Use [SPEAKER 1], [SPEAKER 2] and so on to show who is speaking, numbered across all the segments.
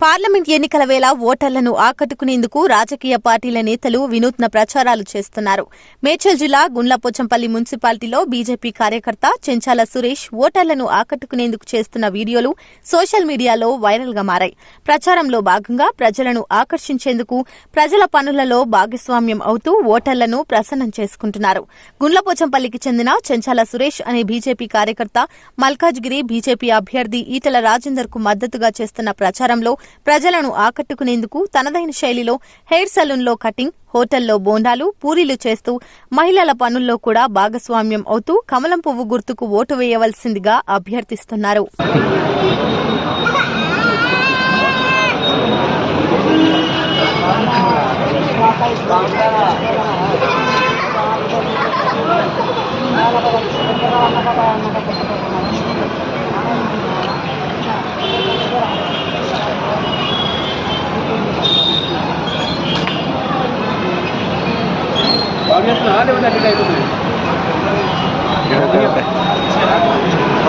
[SPEAKER 1] Parliament ఎన్నికల వేళ ఓటర్లను ఆకట్టుకునేందుకు రాజకీయ పార్టీల నేతలు వినూత్న ప్రచారాలు చేస్తున్నారు. మేడ్చల్ జిల్లా గుండ్లపోచంపల్లి మున్సిపాలిటీలో బీజేపీ కార్యకర్త చెంచాల సురేష్ ఓటర్లను ఆకట్టుకునేందుకు చేస్తున్న వీడియోలు సోషల్ మీడియాలో వైరల్గా మారాయి. ప్రచారంలో భాగంగా ప్రజలను ఆకర్షించేందుకు ప్రజల పనులలో భాగస్వామ్యం అవుతూ ఓటర్లను ప్రసన్నం చేసుకుంటున్నారు. గుండ్లపోచంపల్లికి చెందిన చెంచాల సురేష్ అనే బీజేపీ కార్యకర్త మల్కాజ్గిరి బీజేపీ అభ్యర్థి ఈటల రాజేందర్కు మద్దతుగా చేస్తున్న ప్రచారంలో ప్రజలను ఆకట్టుకునేందుకు తనదైన శైలిలో హెయిర్ సలూన్లో కటింగ్ హోటల్లో బోండాలు పూరీలు చేస్తూ మహిళల పనుల్లో కూడా భాగస్వామ్యం అవుతూ కమలం పువ్వు గుర్తుకు ఓటు వేయవలసిందిగా అభ్యర్థిస్తున్నారు.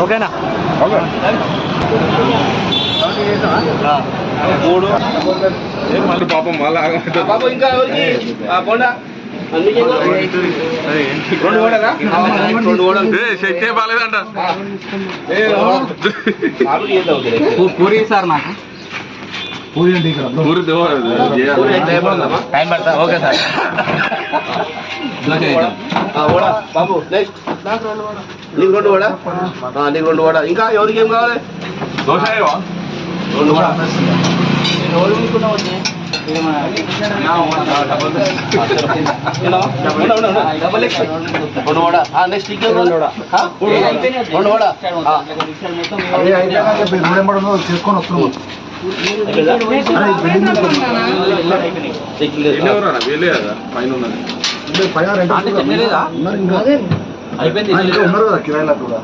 [SPEAKER 2] ఓకేనా?
[SPEAKER 3] మూడు.
[SPEAKER 4] ఏం మళ్ళీ పాపం మళ్ళీ ఆగమంటుంది.
[SPEAKER 3] బాబు ఇంకా ఎవరికి? బోండా రెండు ఓడరా రెండు ఓడలు
[SPEAKER 4] ఏ బాగాలేదంట?
[SPEAKER 2] పూరి సార్ నాకు ఓకే సార్
[SPEAKER 3] ఓడ బాబు నెక్స్ట్ నీకు రెండు ఓడ నీకు రెండు ఇంకా ఎవరికి ఏం కావాలి
[SPEAKER 4] దోశ
[SPEAKER 3] రెండు ఓడ రెండు ఓడ నెక్స్ట్ ఇంకేం కావాలి? రెండు అయిపోయిందా?
[SPEAKER 4] ఎన్ని ఎవరు అన్న? వీళ్ళే కదా పైన ఉన్నది
[SPEAKER 2] అయిపోయింది
[SPEAKER 3] అయిపోయిందా?